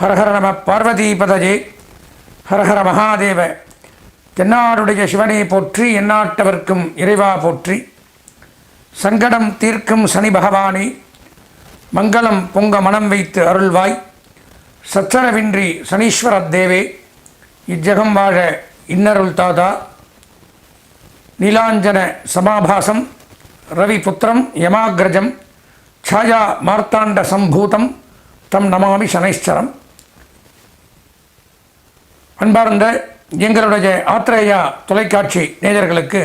ஹரஹர நம பார்வதீபதஜே. ஹரஹர மகாதேவ. தென்னாடுடைய சிவனை போற்றி எந்நாட்டவர்க்கும் இறைவா போற்றி. சங்கடம் தீர்க்கும் சனி பகவானே மங்களம் பொங்க மனம் வைத்து அருள்வாய். சச்சரவின்றி சனீஸ்வர தேவே இஜகம் வாழ இன்னருள் தாதா. நீலாஞ்சன சமாபாசம் ரவி புத்திரம் யமாகிரஜம் ఛాయా மார்த்தாண்ட சம்பூதம் தம் நமாமி శనైశ్చరం அன்பார்ந்த எங்களுடைய ஆத்திரேயா தொலைக்காட்சி நேயர்களுக்கு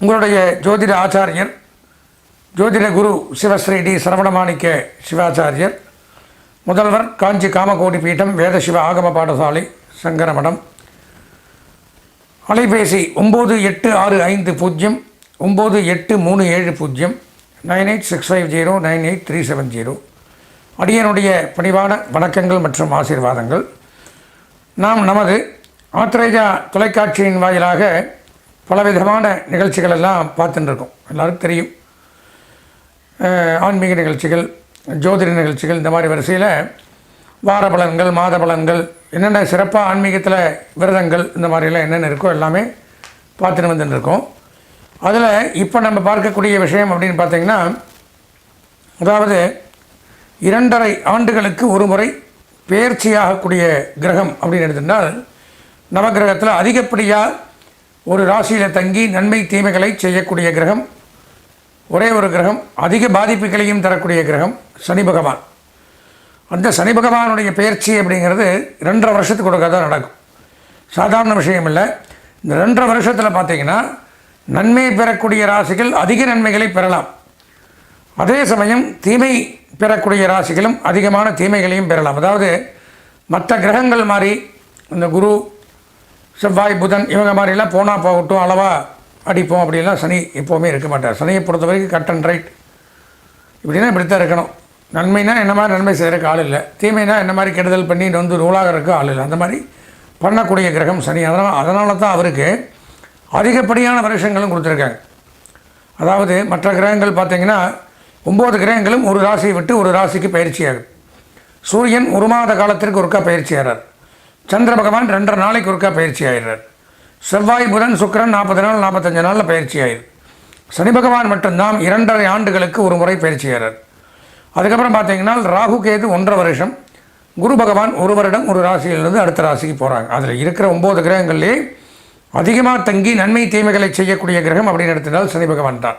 உங்களுடைய ஜோதிட ஆச்சாரியர் ஜோதிட குரு சிவஸ்ரீ டி சரவணமாணிக்க சிவாச்சாரியர் முதல்வர் காஞ்சி காமகோடி பீட்டம் வேதசிவ ஆகம பாடசாலை சங்கரமடம். அலைபேசி ஒம்பது எட்டு ஆறு ஐந்து பூஜ்ஜியம் ஒம்பது எட்டு மூணு ஏழு பூஜ்ஜியம் nine eight six five zero nine eight three seven zero. அடியனுடைய பணிவான வணக்கங்கள் மற்றும் ஆசீர்வாதங்கள். நாம் நமது ஆத்திரேயா தொலைக்காட்சியின் வாயிலாக பலவிதமான நிகழ்ச்சிகள் எல்லாம் பார்த்துட்டுருக்கோம். எல்லாருக்கும் தெரியும். ஆன்மீக நிகழ்ச்சிகள் ஜோதிட நிகழ்ச்சிகள் இந்த மாதிரி வரிசையில் வார பலன்கள் மாத பலன்கள் என்னென்ன சிறப்பாக ஆன்மீகத்தில் விரதங்கள் இந்த மாதிரிலாம் என்னென்ன இருக்கோ எல்லாமே பார்த்துட்டு வந்துட்டுருக்கோம். அதில் இப்போ நம்ம பார்க்கக்கூடிய விஷயம் அப்படின்னு பார்த்தீங்கன்னா அதாவது இரண்டரை ஆண்டுகளுக்கு ஒரு முறை பெயர்ச்சியாகக்கூடிய கிரகம் அப்படின்னு எடுத்துட்டால் நவகிரகத்தில் அதிகப்படியாக ஒரு ராசியில் தங்கி நன்மை தீமைகளை செய்யக்கூடிய கிரகம் ஒரே ஒரு கிரகம் அதிக பாதிப்புகளையும் தரக்கூடிய கிரகம் சனி பகவான். அந்த சனி பகவானுடைய பெயர்ச்சி அப்படிங்கிறது ரெண்டரை வருஷத்துக்கு ஒருக்கா தான் நடக்கும். சாதாரண விஷயம் இல்லை. இந்த ரெண்டரை வருஷத்தில் பார்த்தீங்கன்னா நன்மை பெறக்கூடிய ராசிகள் அதிக நன்மைகளை பெறலாம். அதே சமயம் தீமை பெறக்கூடிய ராசிகளும் அதிகமான தீமைகளையும் பெறலாம். அதாவது மற்ற கிரகங்கள் மாதிரி இந்த குரு செவ்வாய் புதன் இவங்க மாதிரிலாம் போனால் போகட்டும் அளவாக அடிப்போம் அப்படிலாம் சனி எப்போவுமே இருக்க மாட்டார். சனியை பொறுத்த வரைக்கும் கட் அண்ட் ரைட் இப்படின்னா இப்படித்தான் இருக்கணும். நன்மைனா என்ன மாதிரி நன்மை செய்கிறக்கு ஆள் இல்லை. தீமைனா என்ன மாதிரி கெடுதல் பண்ணி வந்து நூலாகிறதுக்கு ஆள் இல்லை. அந்த மாதிரி பண்ணக்கூடிய கிரகம் சனி. அதனால் அதனால தான் அவருக்கு அதிகப்படியான வருஷங்களும் கொடுத்துருக்காங்க. அதாவது மற்ற கிரகங்கள் பார்த்தீங்கன்னா ஒம்பது கிரகங்களும் ஒரு ராசியை விட்டு ஒரு ராசிக்கு பயிற்சியாகும் சூரியன் ஒரு மாத காலத்திற்கு ஒருக்கா பயிற்சியாகிறார் சந்திர பகவான் ரெண்டரை நாளைக்கு ஒருக்கா பயிற்சி ஆகிறார். செவ்வாய் புதன் சுக்கிரன் நாற்பது நாள் நாற்பத்தஞ்சு நாளில் பயிற்சி ஆயிரு சனி பகவான் மட்டும்தான் இரண்டரை ஆண்டுகளுக்கு ஒரு முறை பயிற்சி ஆகிறார். அதுக்கப்புறம் பார்த்தீங்கன்னா ராகு கேது ஒன்றரை வருஷம் குரு பகவான் ஒரு வருடம் ஒரு ராசியிலிருந்து அடுத்த ராசிக்கு போகிறாங்க அதில் இருக்கிற ஒம்பது கிரகங்கள்லேயே அதிகமாக தங்கி நன்மை தீமைகளை செய்யக்கூடிய கிரகம் அப்படின்னு எடுத்திருந்தால் சனி பகவான் தான்.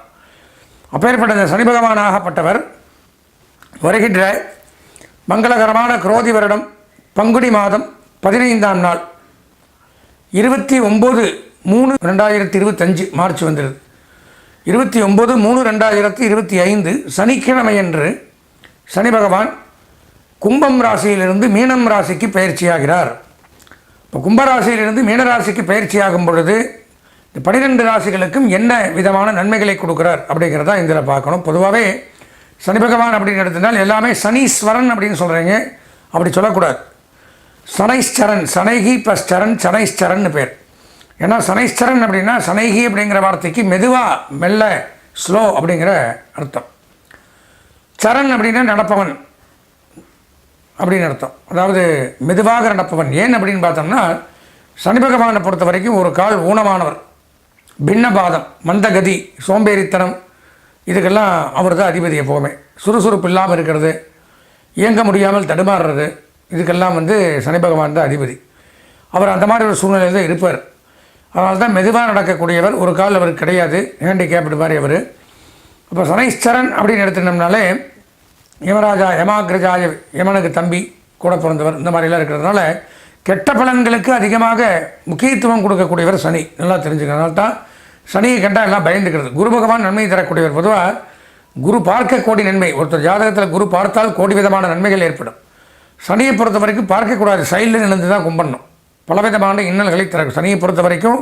அப்பேற்பட்ட இந்த சனி பகவானாகப்பட்டவர் வருகின்ற மங்களகரமான குரோதி வருடம் பங்குனி மாதம் பதினைந்தாம் நாள் இருபத்தி ஒம்பது மூணு ரெண்டாயிரத்தி இருபத்தஞ்சு மார்ச் வந்துடுது இருபத்தி ஒம்பது மூணு ரெண்டாயிரத்தி இருபத்தி ஐந்து சனிக்கிழமையன்று சனி பகவான் கும்பம் ராசியிலிருந்து மீனம் ராசிக்கு பயிற்சியாகிறார். இப்போ கும்பராசியிலிருந்து மீனராசிக்கு பயிற்சியாகும் பொழுது இந்த பனிரெண்டு ராசிகளுக்கும் என்ன விதமான நன்மைகளை கொடுக்குறார் அப்படிங்கிறத இதில் பார்க்கணும். பொதுவாகவே சனி பகவான் அப்படின்னு எடுத்தனால் எல்லாமே சனீஸ்வரன் அப்படின்னு சொல்கிறீங்க அப்படி சொல்லக்கூடாது. சனைஸ்வரன் சனைகி ப்ளஸ் சரண் சனைஸ்வரன் பேர். ஏன்னா சனைஸ்வரன் அப்படின்னா சனைகி அப்படிங்கிற வார்த்தைக்கு மெதுவாக மெல்ல ஸ்லோ அப்படிங்கிற அர்த்தம். சரண் அப்படின்னா நடப்பவன் அப்படின்னு அர்த்தம். அதாவது மெதுவாக நடப்பவன். ஏன் அப்படின்னு பார்த்தோம்னா சனி பகவானை பொறுத்த வரைக்கும் ஒரு கால் ஊனமானவர். பின்னபாதம் மந்தகதி சோம்பேறித்தனம் இதுக்கெல்லாம் அவர் தான் அதிபதி எப்போவுமே. சுறுசுறுப்பு இல்லாமல் இருக்கிறது இயங்க முடியாமல் தடுமாறுறது இதுக்கெல்லாம் வந்து சனி பகவான் தான் அதிபதி. அவர் அந்த மாதிரி ஒரு சூழ்நிலையில் தான் இருப்பார். அதனால தான் மெதுவாக நடக்கக்கூடியவர் ஒரு கால் அவருக்கு கிடையாது ஹேண்டிகேப்டு மாதிரி அவர். அப்போ சனைஸ்வரன் அப்படின்னு எடுத்துட்டோம்னாலே யமராஜா யமாகிரஜாய யமனுக்கு தம்பி கூட பிறந்தவர் இந்த மாதிரிலாம் இருக்கிறதுனால கெட்ட பலன்களுக்கு அதிகமாக முக்கியத்துவம் கொடுக்கக்கூடியவர் சனி. நல்லா தெரிஞ்சுக்கிறதுனால தான் சனியை கண்டால் எல்லாம் பயந்துக்கிறது. குரு பகவான் நன்மை தரக்கூடியவர். பொதுவாக குரு பார்க்க கோடி நன்மை. ஒருத்தர் ஜாதகத்தில் குரு பார்த்தால் கோடி விதமான நன்மைகள் ஏற்படும். சனியை பொறுத்த வரைக்கும் பார்க்கக்கூடாது. சைடில் நின்று தான் கும்பிடணும். பலவிதமான இன்னல்களை தர சனியை பொறுத்த வரைக்கும்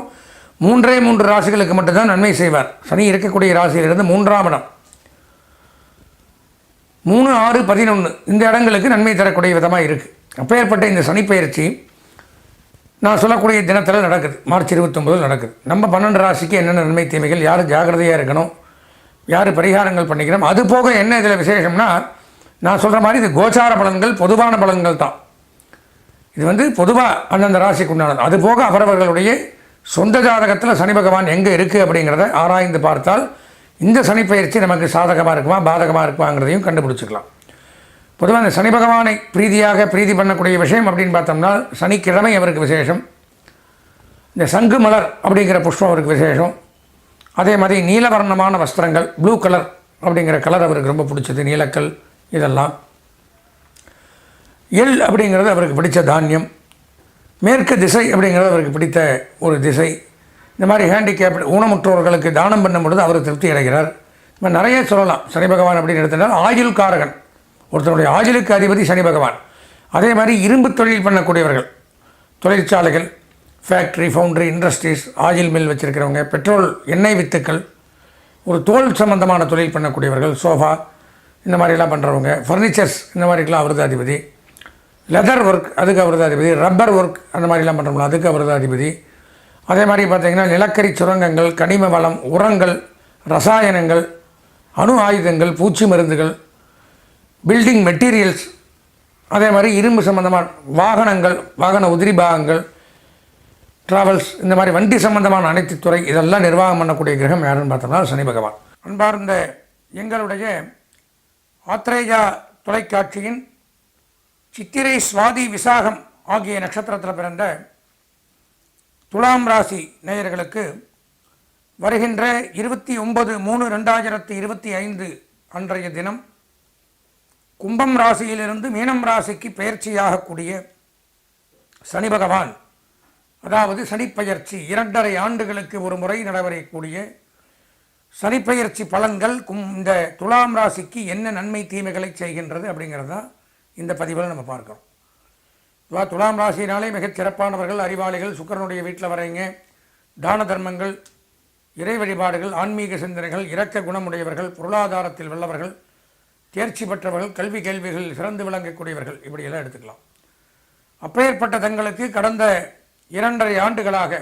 மூன்றே மூன்று ராசிகளுக்கு மட்டும்தான் நன்மை செய்வார். சனி இருக்கக்கூடிய ராசியிலிருந்து மூன்றாம் இடம். மூணு ஆறு பதினொன்று இந்த இடங்களுக்கு நன்மை தரக்கூடிய விதமாக இருக்குது அப்பேற்பட்ட இந்த சனிப்பெயர்ச்சி நான் சொல்லக்கூடிய தினத்தில் நடக்குது. மார்ச் இருபத்தொம்பதில் நடக்குது. நம்ம பன்னெண்டு ராசிக்கு என்னென்ன நன்மை தீமைகள் யார் ஜாக்கிரதையாக இருக்கணும் யார் பரிகாரங்கள் பண்ணிக்கிறோம் அது போக என்ன இதில் விசேஷம்னா நான் சொல்கிற மாதிரி இது கோச்சார பலன்கள் பொதுவான பலன்கள் தான். இது வந்து பொதுவாக அந்தந்த ராசிக்கு உண்டானது. அது போக அவரவர்களுடைய சொந்த ஜாதகத்தில் சனி பகவான் எங்கே இருக்குது அப்படிங்கிறத ஆராய்ந்து பார்த்தால் இந்த சனிப்பயிற்சி நமக்கு சாதகமாக இருக்குமா பாதகமாக இருக்குமாங்கிறதையும் கண்டுபிடிச்சிக்கலாம். பொதுவாக இந்த சனி பகவானை பிரீதியாக பிரீதி பண்ணக்கூடிய விஷயம் அப்படின்னு பார்த்தோம்னா சனிக்கிழமை அவருக்கு விசேஷம். இந்த சங்கு மலர் அப்படிங்கிற புஷ்பம் அவருக்கு விசேஷம். அதே மாதிரி நீலவர்ணமான வஸ்திரங்கள் ப்ளூ கலர் அப்படிங்கிற கலர் அவருக்கு ரொம்ப பிடிச்சது நீலக்கல் இதெல்லாம். எள் அப்படிங்கிறது அவருக்கு பிடித்த தானியம். மேற்கு திசை அப்படிங்கிறது அவருக்கு பிடித்த ஒரு திசை. இந்த மாதிரி ஹேண்டிகேப் ஊனமுற்றோர்களுக்கு தானம் பண்ணும் பொழுது அவர் திருப்தி அடைகிறார். இந்த மாதிரி நிறைய சொல்லலாம். சனி பகவான் அப்படின்னு எடுத்துட்டால் ஆயுள் காரகன் ஒருத்தருடைய ஆஜலுக்கு அதிபதி சனி பகவான். அதே மாதிரி இரும்பு தொழில் பண்ணக்கூடியவர்கள். தொழிற்சாலைகள் factory foundry industries oil mill வச்சுருக்கிறவங்க petrol எண்ணெய் வித்துக்கள் ஒரு தோல் சம்பந்தமான தொழில் பண்ணக்கூடியவர்கள் சோஃபா இந்த மாதிரிலாம் பண்ணுறவங்க ஃபர்னிச்சர்ஸ் இந்த மாதிரிலாம் அவரது அதிபதி லெதர் ஒர்க் அதுக்கு அவரது அதிபதி ரப்பர் ஒர்க் அந்த மாதிரிலாம் பண்ணுறோம்ல அதுக்கு அவரது அதிபதி அதே மாதிரி பார்த்திங்கன்னா நிலக்கரி சுரங்கங்கள் கனிம வளம் உரங்கள் ரசாயனங்கள் அணு ஆயுதங்கள் பூச்சி மருந்துகள் பில்டிங் மெட்டீரியல்ஸ் அதே மாதிரி இரும்பு சம்பந்தமான வாகனங்கள் வாகன உதிரி பாகங்கள் ட்ராவல்ஸ் இந்த மாதிரி வண்டி சம்பந்தமான அனைத்து துறை இதெல்லாம் நிர்வாகம் பண்ணக்கூடிய கிரகம் யாருன்னு பார்த்தோம்னா சனி பகவான். அன்பார்ந்த எங்களுடைய ஆத்ரேயா தொலைக்காட்சியின் சித்திரை சுவாதி விசாகம் ஆகிய நட்சத்திரத்தில் பிறந்த துலாம் ராசி நேயர்களுக்கு வருகின்ற இருபத்தி ஒன்பது மூணு ரெண்டாயிரத்தி இருபத்தி ஐந்து அன்றைய தினம் கும்பம் ராசியிலிருந்து மீனம் ராசிக்கு பெயர்ச்சியாகக்கூடிய சனி பகவான் அதாவது சனிப்பெயர்ச்சி இரண்டரை ஆண்டுகளுக்கு ஒரு முறை நடைபெறக்கூடிய சனிப்பெயர்ச்சி பலன்கள் கும் இந்த துலாம் ராசிக்கு என்ன நன்மை தீமைகளை செய்கின்றது அப்படிங்கிறது தான் இந்த பதிவில் நம்ம பார்க்குறோம். இதுவா துலாம் ராசினாலே மிகச் சிறப்பானவர்கள் அறிவாளிகள் சுக்கரனுடைய வீட்டில் வரைங்க. தான தர்மங்கள் இறை வழிபாடுகள் ஆன்மீக சிந்தனைகள் இரக்க குணமுடையவர்கள் பொருளாதாரத்தில் வல்லவர்கள் தேர்ச்சி பெற்றவர்கள் கல்வி கேள்விகள் சிறந்து விளங்கக்கூடியவர்கள். இப்படியெல்லாம் எடுத்துக்கலாம். அப்பேற்பட்ட தங்களுக்கு கடந்த இரண்டரை ஆண்டுகளாக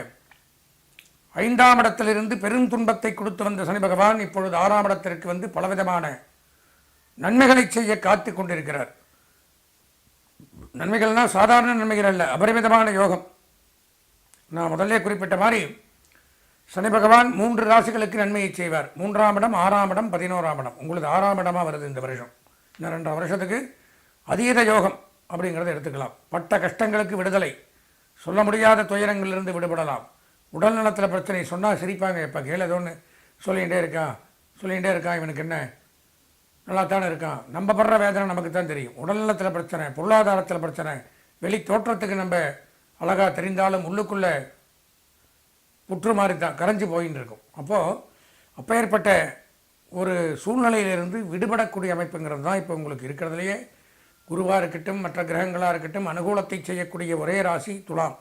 ஐந்தாம் இடத்திலிருந்து பெருந்துன்பத்தை கொடுத்து வந்த சனி பகவான் இப்பொழுது ஆறாம் இடத்திற்கு வந்து பலவிதமான நன்மைகளை செய்ய காத்து கொண்டிருக்கிறார். நன்மைகள்னால் சாதாரண நன்மைகள் அல்ல அபரிமிதமான யோகம். நான் முதல்ல குறிப்பிட்ட மாதிரி சனி பகவான் மூன்று ராசிகளுக்கு நன்மையை செய்வார். மூன்றாம் இடம் ஆறாம் இடம் பதினோராம் இடம். உங்களுக்கு ஆறாம் இடமாக வருது இந்த வருஷம். இந்த ரெண்டு வருஷத்துக்கு அதீத யோகம் அப்படிங்கிறத எடுத்துக்கலாம். பட்ட கஷ்டங்களுக்கு விடுதலை. சொல்ல முடியாத துயரங்களிலிருந்து விடுபடலாம். உடல் நலத்தில் பிரச்சனை சொன்னால் சிரிப்பாங்க. இப்போ கேள் ஏதோ ஒன்று சொல்லிகிட்டே இருக்கான் சொல்லிகிட்டே இருக்கான். இவனுக்கு என்ன? நல்லா தானே இருக்கான். நம்ம படுற வேதனை நமக்கு தான் தெரியும். உடல்நலத்தில் பிரச்சனை பொருளாதாரத்தில் பிரச்சனை வெளி தோற்றத்துக்கு நம்ம அழகாக தெரிந்தாலும் உள்ளுக்குள்ளே புற்று மாதிரி தான் கரைஞ்சு போயின்னு இருக்கும் அப்போது அப்பேற்பட்ட ஒரு சூழ்நிலையிலிருந்து விடுபடக்கூடிய அமைப்புங்கிறது தான் இப்போ உங்களுக்கு இருக்கிறதுலையே. குருவாக இருக்கட்டும் மற்ற கிரகங்களாக இருக்கட்டும் அனுகூலத்தை செய்யக்கூடிய ஒரே ராசி துலாம்.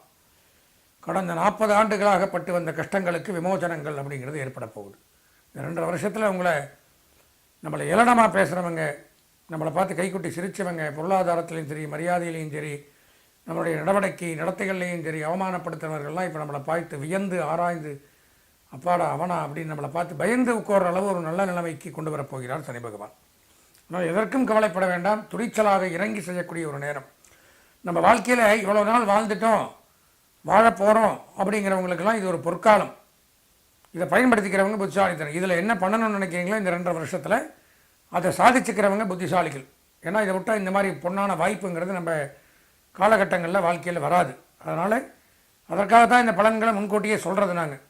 கடந்த நாற்பது ஆண்டுகளாக பட்டு வந்த கஷ்டங்களுக்கு விமோசனங்கள் அப்படிங்கிறது ஏற்பட போகுது. இந்த ரெண்டரை வருஷத்தில் உங்களை நம்மளை இலனமாக பேசுகிறவங்க நம்மளை பார்த்து கைக்குட்டி சிரித்தவங்க பொருளாதாரத்திலையும் சரி மரியாதையிலையும் சரி நம்மளுடைய நடவடிக்கை நடத்தைகள்லையும் சரி அவமானப்படுத்துறவர்கள்லாம் இப்போ நம்மளை பார்த்து வியந்து ஆராய்ந்து அப்பாடா அவனா அப்படின்னு நம்மளை பார்த்து பயந்து உட்கார்ற அளவு ஒரு நல்ல நிலைமைக்கு கொண்டு வரப்போகிறார் சனி பகவான். ஆனால் எதற்கும் கவலைப்பட வேண்டாம். துணிச்சலாக இறங்கி செய்யக்கூடிய ஒரு நேரம். நம்ம வாழ்க்கையில் இவ்வளோ நாள் வாழ்ந்துட்டோம் வாழ போகிறோம் அப்படிங்கிறவங்களுக்கெல்லாம் இது ஒரு பொற்காலம். இதை பயன்படுத்திக்கிறவங்க புத்திசாலித்தனம். இதில் என்ன பண்ணணும்னு நினைக்கிறீங்களோ இந்த ரெண்டரை வருஷத்தில் அதை சாதிச்சுக்கிறவங்க புத்திசாலிகள். ஏன்னா இதை விட்டால் இந்த மாதிரி பொன்னான வாய்ப்புங்கிறது நம்ம காலகட்டங்களில் வாழ்க்கையில் வராது. அதனால் அதற்காக தான் இந்த பலன்களை முன்கூட்டியே சொல்கிறது நாங்கள்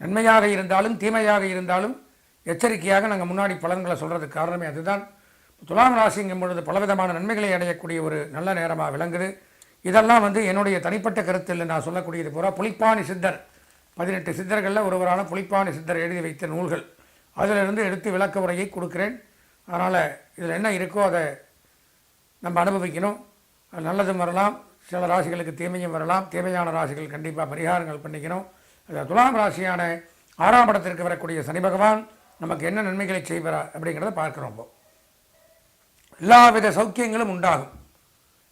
நன்மையாக இருந்தாலும் தீமையாக இருந்தாலும் எச்சரிக்கையாக நாங்கள் முன்னாடி பலன்களை சொல்கிறதுக்கு காரணமே அதுதான். துலாம் ராசிங்கும் பொழுது பலவிதமான நன்மைகளை அடையக்கூடிய ஒரு நல்ல நேரமாக விளங்குது. இதெல்லாம் வந்து என்னுடைய தனிப்பட்ட கருத்தில் நான் சொல்லக்கூடியது பூரா புலிப்பாணி சித்தர். பதினெட்டு சித்தர்களில் ஒருவரான புலிப்பாணி சித்தர் எழுதி வைத்த நூல்கள். அதிலிருந்து எடுத்து விளக்க உரையை கொடுக்குறேன். அதனால் இதில் என்ன இருக்கோ அதை நம்ம அனுபவிக்கணும். நல்லதும் வரலாம் சில ராசிகளுக்கு தீமையும் வரலாம். தீமையான ராசிகள் கண்டிப்பாக பரிகாரங்கள் பண்ணிக்கணும். அது துலாம் ராசியான ஆறாம் படத்திற்கு வரக்கூடிய சனி பகவான் நமக்கு என்ன நன்மைகளை செய்வாரா அப்படிங்கிறத பார்க்குறோம் இப்போ. எல்லாவித சௌக்கியங்களும் உண்டாகும்.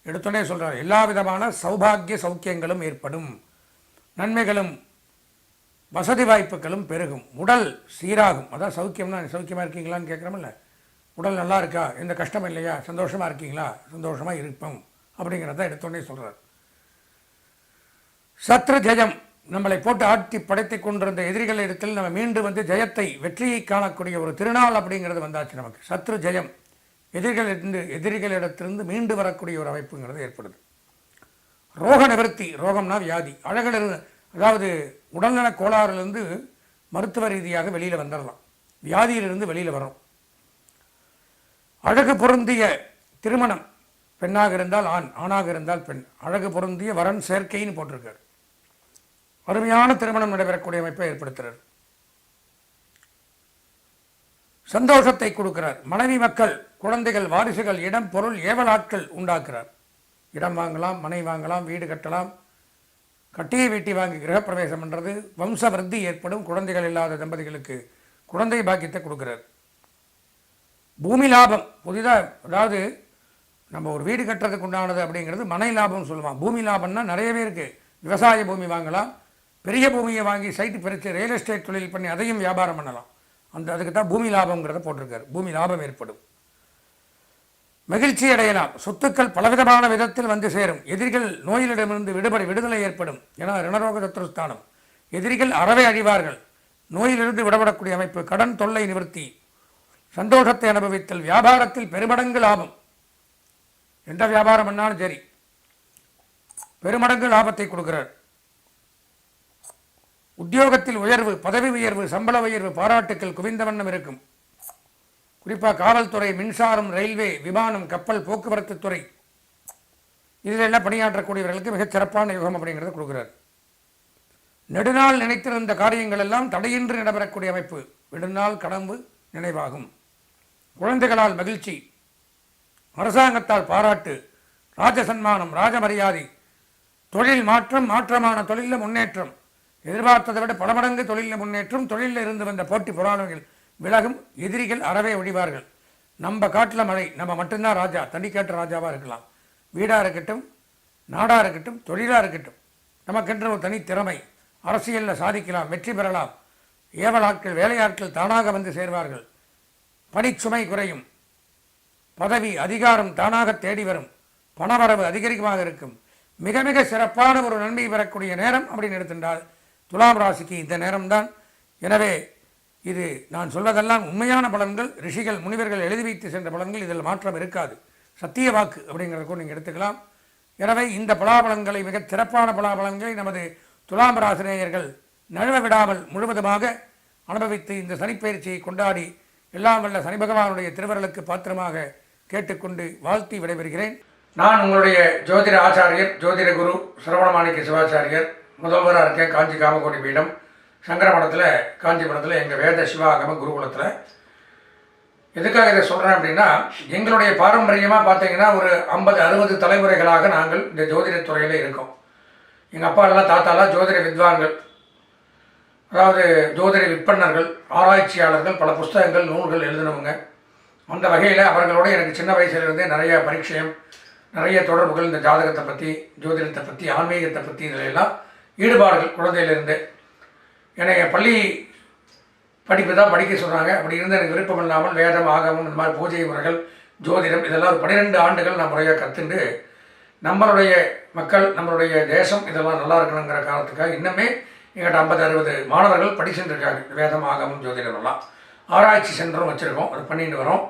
எடுத்தோடனே சொல்கிறார் எல்லா விதமான சௌபாகிய சௌக்கியங்களும் ஏற்படும். நன்மைகளும் வசதி வாய்ப்புகளும் பெருகும். உடல் சீராகும். அதான் சௌக்கியம்னா சௌக்கியமாக இருக்கீங்களான்னு கேட்குறோமில்ல உடல் நல்லா இருக்கா? எந்த கஷ்டம் இல்லையா? சந்தோஷமாக இருக்கீங்களா? சந்தோஷமாக இருப்போம். அப்படிங்கிறத எடுத்தோடனே சொல்கிறார் சத்ரு ஜெயம் நம்மளை போட்டு ஆட்டி படைத்து கொண்டிருந்த எதிரிகள் இடத்தில் நம்ம மீண்டு வந்து ஜெயத்தை வெற்றியை காணக்கூடிய ஒரு திருநாள் அப்படிங்கிறது வந்தாச்சு நமக்கு. சத்ரு ஜெயம் எதிரிகளிலிருந்து எதிரிகளிடத்திலிருந்து மீண்டு வரக்கூடிய ஒரு அமைப்புங்கிறது ஏற்படுது. ரோக நிவர்த்தி ரோகம்னா வியாதி. அழகிலிருந்து அதாவது உடல்நல கோளாறுலேருந்து மருத்துவ ரீதியாக வெளியில் வந்துடலாம் வியாதியிலிருந்து வெளியில் வரும் அழகு பொருந்திய திருமணம் பெண்ணாக இருந்தால் ஆண் ஆணாக இருந்தால் பெண். அழகு பொருந்திய வரன் சேர்க்கைன்னு போட்டிருக்கார். அருமையான திருமணம் நடைபெறக்கூடிய அமைப்பை ஏற்படுத்துகிறார் சந்தோஷத்தை கொடுக்கிறார். மனைவி மக்கள் குழந்தைகள் வாரிசுகள் இடம் பொருள் ஏவலாட்கள் உண்டாக்குறார். இடம் வாங்கலாம் மனை வாங்கலாம் வீடு கட்டலாம். கட்டிய வீட்டி வாங்கி கிரகப்பிரவேசம் பண்ணுறது வம்ச விருத்தி ஏற்படும் குழந்தைகள் இல்லாத தம்பதிகளுக்கு குழந்தை பாக்கியத்தை கொடுக்கிறார். பூமி லாபம் புதிதாக அதாவது நம்ம ஒரு வீடு கட்டுறதுக்கு உண்டானது அப்படிங்கிறது மனை லாபம் சொல்லுவான் பூமி லாபம்னா நிறையவே இருக்குது விவசாய பூமி வாங்கலாம். பெரிய பூமியை வாங்கி சைட்டு பிரித்து ரியல் எஸ்டேட் தொழில் பண்ணி அதையும் வியாபாரம் பண்ணலாம். அந்த அதுக்கு தான் பூமி லாபங்கிறத போட்டிருக்காரு. பூமி லாபம் ஏற்படும். மகிழ்ச்சி அடையலாம். சொத்துக்கள் பலவிதமான விதத்தில் வந்து சேரும். எதிரிகள் நோயிலிடமிருந்து விடுபட விடுதலை ஏற்படும். ஏன்னா ரணரோக தத்துவஸ்தானம் எதிரிகள் அறவே அழிவார்கள். நோயிலிருந்து விடப்படக்கூடிய அமைப்பு. கடன் தொல்லை நிவர்த்தி. சந்தோஷத்தை அனுபவித்தல். வியாபாரத்தில் பெருமடங்கு லாபம். எந்த வியாபாரம் பண்ணாலும் சரி பெருமடங்கு லாபத்தை கொடுக்கிறார். உத்தியோகத்தில் உயர்வு பதவி உயர்வு சம்பள உயர்வு பாராட்டுக்கள் குவிந்த வண்ணம் இருக்கும். குறிப்பாக காவல்துறை மின்சாரம் ரயில்வே விமானம் கப்பல் போக்குவரத்து துறை இதில் எல்லாம் பணியாற்றக்கூடியவர்களுக்கு மிகச் சிறப்பான யுகம் அப்படிங்கிறத கொடுக்குறார். நெடுநாள் நினைத்திருந்த காரியங்கள் எல்லாம் தடையின்றி நடைபெறக்கூடிய அமைப்பு. நெடுநாள் கடம்பு நினைவாகும். குழந்தைகளால் மகிழ்ச்சி. அரசாங்கத்தால் பாராட்டு ராஜசன்மானம் ராஜமரியாதை தொழில் மாற்றம் மாற்றமான தொழிலில் முன்னேற்றம். எதிர்பார்த்ததை விட பல மடங்கு தொழிலில் முன்னேற்றம் தொழிலில் இருந்து வந்த போட்டி புராணங்கள் விலகும் எதிரிகள் அறவே ஒழிவார்கள். நம்ம காட்டில் மழை நம்ம மட்டும்தான் ராஜா தனிக்காட்டு ராஜாவாக இருக்கலாம். வீடாக இருக்கட்டும் நாடாக இருக்கட்டும் தொழிலாக இருக்கட்டும் நமக்கென்ற ஒரு தனித்திறமை அரசியலில் சாதிக்கலாம் வெற்றி பெறலாம். ஏவலாட்கள் வேலையாட்கள் தானாக வந்து சேர்வார்கள். பணிச்சுமை குறையும். பதவி அதிகாரம் தானாக தேடி வரும். பணவரவு அதிகரிக்கமாக இருக்கும். மிக மிக சிறப்பான ஒரு நன்மை பெறக்கூடிய நேரம் அப்படின்னு எடுத்துட்டால் துலாம் ராசிக்கு இந்த நேரம்தான். எனவே இது நான் சொல்வதெல்லாம் உண்மையான பலன்கள் ரிஷிகள் முனிவர்கள் எழுதி வைத்து சென்ற பலன்கள் இதில் மாற்றம் இருக்காது. சத்திய வாக்கு அப்படிங்கிறத கூட நீங்கள் எடுத்துக்கலாம். எனவே இந்த பலாபலங்களை மிகச் சிறப்பான பலாபலங்களை நமது துலாம் ராசினேயர்கள் நழுவ விடாமல் முழுவதுமாக அனுபவித்து இந்த சனிப்பயிற்சியை கொண்டாடி எல்லாம் வல்ல சனி பகவானுடைய திருவருளுக்கு பாத்திரமாக கேட்டுக்கொண்டு வாழ்த்தி விடைபெறுகிறேன். நான் உங்களுடைய ஜோதிட ஆச்சாரியர் ஜோதிட குரு சிரவணமாணிக்க சிவாச்சாரியர் முதல்வராக இருக்கேன் காஞ்சி காமகோடி பீடம். சங்கரமடத்தில் காஞ்சிபுரத்தில் எங்கள் வேத சிவாகம குருகுலத்தில். எதுக்காக இதை சொல்கிறேன் அப்படின்னா எங்களுடைய பாரம்பரியமாக பார்த்தீங்கன்னா ஒரு ஐம்பது அறுபது தலைமுறைகளாக நாங்கள் இந்த ஜோதிட துறையில் இருக்கோம். எங்கள் அப்பா எல்லாம் தாத்தாலாம் ஜோதிட வித்வான்கள். அதாவது ஜோதிட விற்பனர்கள் ஆராய்ச்சியாளர்கள் பல புஸ்தகங்கள் நூல்கள் எழுதினவங்க. அந்த வகையில் அவர்களோட எனக்கு சின்ன வயசுலேருந்தே நிறைய பரீட்சையும் நிறைய தொடர்புகள் இந்த ஜாதகத்தை பற்றி ஜோதிடத்தை பற்றி ஆன்மீகத்தை பற்றி இதில் எல்லாம் ஈடுபாடுகள் குழந்தையிலேருந்து. என்னை பள்ளி படிப்பு தான் படிக்க சொன்னாங்க. அப்படி இருந்து எனக்கு விருப்பம் இல்லாமல் வேதம் ஆகமம் இந்த மாதிரி பூஜை முறைகள் ஜோதிடம் இதெல்லாம் ஒரு பன்னிரெண்டு ஆண்டுகள் நான் முறையாக கற்றுண்டு நம்மளுடைய மக்கள் நம்மளுடைய தேசம் இதெல்லாம் நல்லா இருக்கணுங்கிற காரணத்துக்காக இன்னுமே எங்கிட்ட ஐம்பது அறுபது மாணவர்கள் படி சென்றிருக்காங்க வேதம் ஆகமம் ஜோதிடம் எல்லாம் ஆராய்ச்சி சென்டரும் வச்சுருக்கோம். அது பண்ணிட்டு வரோம்.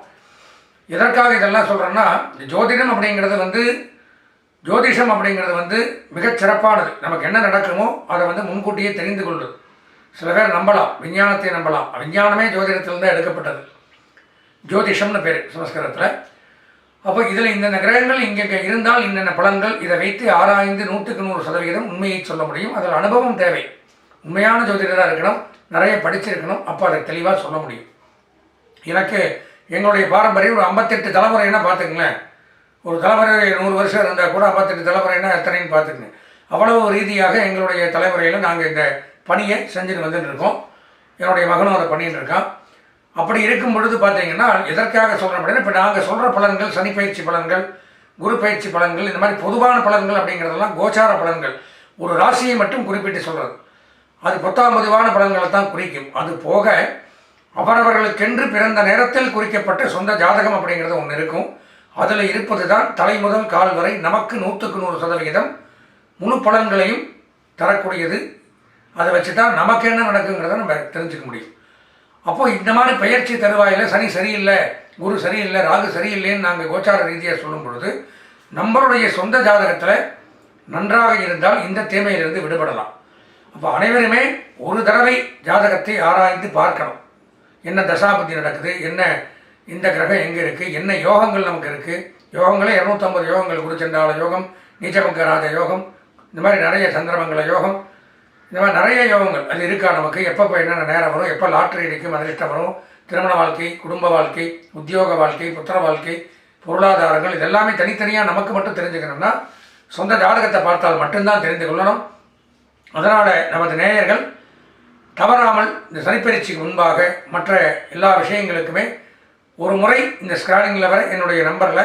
எதற்காக இதெல்லாம் சொல்கிறேன்னா ஜோதிடம் அப்படிங்கிறது வந்து ஜோதிஷம் அப்படிங்கிறது வந்து மிகச் சிறப்பானது. நமக்கு என்ன நடக்குமோ அதை வந்து முன்கூட்டியே தெரிந்து கொள்ளுது சில பேர் நம்பலாம் விஞ்ஞானத்தை நம்பலாம். விஞ்ஞானமே ஜோதிடத்திலிருந்து எடுக்கப்பட்டது. ஜோதிஷம்னு பேர் சமஸ்கிருதத்தில். அப்போ இதில் இந்தந்த கிரகங்கள் இங்கே இருந்தால் இன்னென்ன பலன்கள்? இதை வைத்து ஆராய்ந்து நூற்றுக்கு நூறு சதவீதம் உண்மையை சொல்ல முடியும். அதில் அனுபவம் தேவை. உண்மையான ஜோதிடராக இருக்கணும். நிறைய படிச்சிருக்கணும். அப்போ அதை தெளிவாக சொல்ல முடியும். எனக்கு எங்களுடைய பாரம்பரியம் ஒரு ஐம்பத்தெட்டு தலைமுறைன்னா பார்த்துக்கங்களேன். ஒரு தலைமுறை நூறு வருஷம் இருந்தால் கூட ஐம்பத்தெட்டு தலைமுறைனா எத்தனைன்னு பார்த்துக்கங்க. அவ்வளவு ரீதியாக எங்களுடைய தலைமுறையில் நாங்கள் இந்த பணியை செஞ்சுட்டு வந்துட்டு இருக்கோம். என்னுடைய மகனும் அதை பண்ணிட்டு இருக்கான். அப்படி இருக்கும் பொழுது பார்த்தீங்கன்னா எதற்காக சொல்கிறோம் அப்படின்னா இப்போ நாங்கள் சொல்கிற பலன்கள் சனி பயிற்சி பலன்கள் குரு பயிற்சி பலன்கள் இந்த மாதிரி பொதுவான பலன்கள் அப்படிங்கிறதெல்லாம் கோச்சார பலன்கள். ஒரு ராசியை மட்டும் குறிப்பிட்டு சொல்கிறது அது பத்தாம் பதிவான பலன்களை தான் குறிக்கும். அது போக அவரவர்களுக்கென்று பிறந்த நேரத்தில் குறிக்கப்பட்ட சொந்த ஜாதகம் அப்படிங்கிறது ஒன்று இருக்கும். அதில் இருப்பது தான் தலைமுதல் கால் வரை நமக்கு நூற்றுக்கு நூறு சதவிகிதம் முழு பலன்களையும் தரக்கூடியது. அதை வச்சு தான் நமக்கு என்ன நடக்குங்கிறத நம்ம தெரிஞ்சுக்க முடியும். அப்போது இந்த மாதிரி பயிற்சி தருவாயில் சனி சரியில்லை குரு சரியில்லை ராகு சரியில்லைன்னு நாங்கள் கோச்சார ரீதியாக சொல்லும் பொழுது நம்மளுடைய சொந்த ஜாதகத்தில் நன்றாக இருந்தால் இந்த தீமையிலிருந்து விடுபடலாம். அப்போ அனைவருமே ஒரு தடவை ஜாதகத்தை ஆராய்ந்து பார்க்கணும். என்ன தசாபதி நடக்குது? என்ன இந்த கிரகம் எங்கே இருக்குது என்ன யோகங்கள் நமக்கு இருக்குது யோகங்களே இரநூத்தம்பது யோகங்கள் குருச்சண்டாள யோகம் நீச்சமங்கராஜ யோகம் இந்த மாதிரி நிறைய சந்திரமங்கல யோகம் இந்த மாதிரி நிறைய யோகங்கள். அது இருக்கா நமக்கு? எப்பப்போ என்னென்ன நேரம் வரும்? எப்போ லாட்ரி அடிக்கும்? அதிர்ஷ்டம் வரும். திருமண வாழ்க்கை குடும்ப வாழ்க்கை உத்தியோக வாழ்க்கை புத்திர வாழ்க்கை பொருளாதாரங்கள் இதெல்லாமே தனித்தனியாக நமக்கு மட்டும் தெரிஞ்சுக்கணும்னா சொந்த ஜாதகத்தை பார்த்தால் மட்டும்தான் தெரிந்து கொள்ளணும். அதனால் நமது நேயர்கள் தவறாமல் இந்த சனிப்பயிற்சிக்கு முன்பாக மற்ற எல்லா விஷயங்களுக்குமே ஒரு முறை இந்த ஸ்கிராலிங்கில் வர என்னுடைய நம்பரில்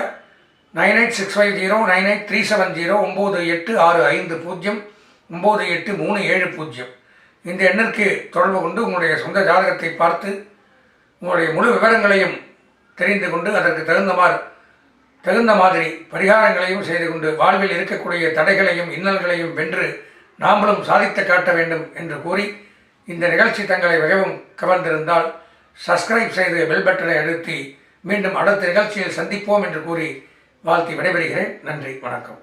nine eight six five zero nine eight three seven zero ஒம்பது எட்டு ஆறு ஐந்து பூஜ்ஜியம் ஒம்பது எட்டு மூணு ஏழு பூஜ்ஜியம். இந்த எண்ணிற்கு தொடர்பு கொண்டு உங்களுடைய சொந்த ஜாதகத்தை பார்த்து உங்களுடைய முழு விவரங்களையும் தெரிந்து கொண்டு அதற்கு தகுந்தமாறு தகுந்த மாதிரி பரிகாரங்களையும் செய்து கொண்டு வாழ்வில் இருக்கக்கூடிய தடைகளையும் இன்னல்களையும் வென்று நாமளும் சாதித்து காட்ட வேண்டும் என்று கூறி இந்த நிகழ்ச்சி தங்களை மிகவும் கவர்ந்திருந்தால் சப்ஸ்கிரைப் செய்து பெல் பட்டனை அழுத்தி மீண்டும் அடுத்த நிகழ்ச்சியில் சந்திப்போம் என்று கூறி வாழ்த்தி விடைபெறுகிறேன். நன்றி வணக்கம்.